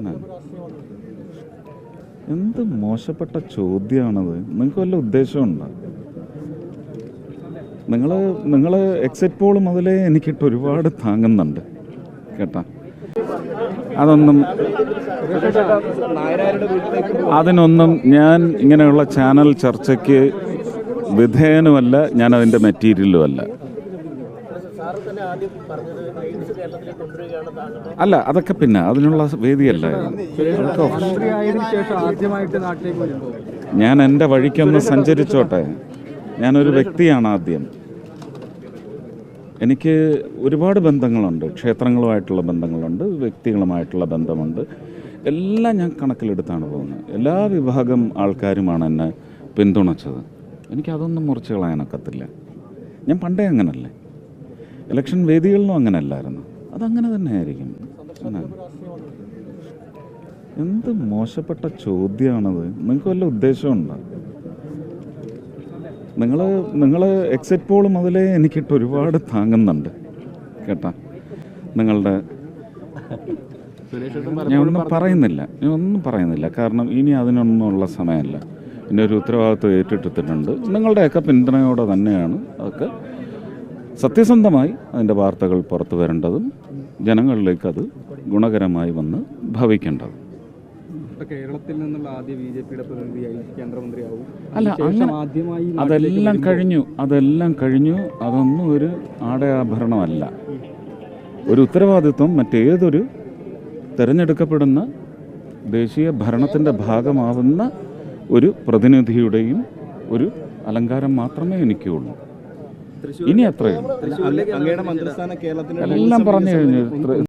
പിന്നെ എന്ത് മോശപ്പെട്ട ചോദ്യമാണത് നിങ്ങൾക്ക് വല്ല ഉദ്ദേശമുണ്ടോ നിങ്ങൾ നിങ്ങൾ എക്സിറ്റ് പോൾ മുതലേ എനിക്കിട്ട് ഒരുപാട് താങ്ങുന്നുണ്ട്. കേട്ടാ? അതൊന്നും അതിനൊന്നും ഞാൻ ഇങ്ങനെയുള്ള ചാനൽ ചർച്ചയ്ക്ക് വിധേയനുമല്ല ഞാൻ അതിന്റെ മെറ്റീരിയലും അല്ല അതൊക്കെ പിന്നെ അതിനുള്ള വേദിയല്ല. ഞാൻ എന്റെ വഴിക്കൊന്ന് സഞ്ചരിച്ചോട്ടെ. ഞാനൊരു വ്യക്തിയാണ് ആദ്യം. എനിക്ക് ഒരുപാട് ബന്ധങ്ങളുണ്ട്. ക്ഷേത്രങ്ങളുമായിട്ടുള്ള ബന്ധങ്ങളുണ്ട് വ്യക്തികളുമായിട്ടുള്ള ബന്ധമുണ്ട്. എല്ലാം ഞാൻ കണക്കിലെടുത്താണ് പോകുന്നത്. എല്ലാ വിഭാഗം ആൾക്കാരുമാണ് എന്നെ പിന്തുണച്ചത്. എനിക്കതൊന്നും മുറിച്ച് കളയാനൊക്കത്തില്ല. ഞാൻ പണ്ടേ അങ്ങനല്ലേ. ഇലക്ഷൻ വേദികളിലും അങ്ങനെ അല്ലായിരുന്നു അതങ്ങനെ തന്നെ ആയിരിക്കും എന്ത് മോശപ്പെട്ട ചോദ്യമാണത് നിങ്ങൾക്ക് വല്ല ഉദ്ദേശമുണ്ടോ നിങ്ങൾ നിങ്ങൾ എക്സിറ്റ് പോൾ മുതലേ എനിക്കിട്ട് ഒരുപാട് താങ്ങുന്നുണ്ട്. കേട്ടാ? നിങ്ങളുടെ ഞാൻ ഒന്നും പറയുന്നില്ല. ഞാൻ ഒന്നും പറയുന്നില്ല. കാരണം ഇനി അതിനൊന്നുമുള്ള സമയമല്ല. എന്റെ ഒരു ഉത്തരവാദിത്വം ഏറ്റെടുത്തിട്ടുണ്ട്. നിങ്ങളുടെയൊക്കെ പിന്തുണയോടെ തന്നെയാണ് അതൊക്കെ സത്യസന്ധമായി അതിന്റെ വാർത്തകൾ പുറത്തു വരേണ്ടതും ജനങ്ങളിലേക്ക് അത് ഗുണകരമായി വന്ന് ഭവിക്കേണ്ടതും. കേരളത്തിൽ നിന്നുള്ള ആദ്യ ബി ജെ പിയുടെ പ്രതിനിധിയായി കേന്ദ്രമന്ത്രിയാവും. അല്ല, ആദ്യമായി അതെല്ലാം കഴിഞ്ഞു അതെല്ലാം കഴിഞ്ഞു അതൊന്നും ഒരു ആടയാഭരണമല്ല. ഒരു ഉത്തരവാദിത്വം മറ്റേതൊരു തിരഞ്ഞെടുക്കപ്പെടുന്ന ദേശീയ ഭരണത്തിന്റെ ഭാഗമാവുന്ന ഒരു പ്രതിനിധിയുടെയും ഒരു അലങ്കാരം മാത്രമേ എനിക്കുള്ളൂ. ഇനി അത്രയും. എല്ലാം പറഞ്ഞു കഴിഞ്ഞു.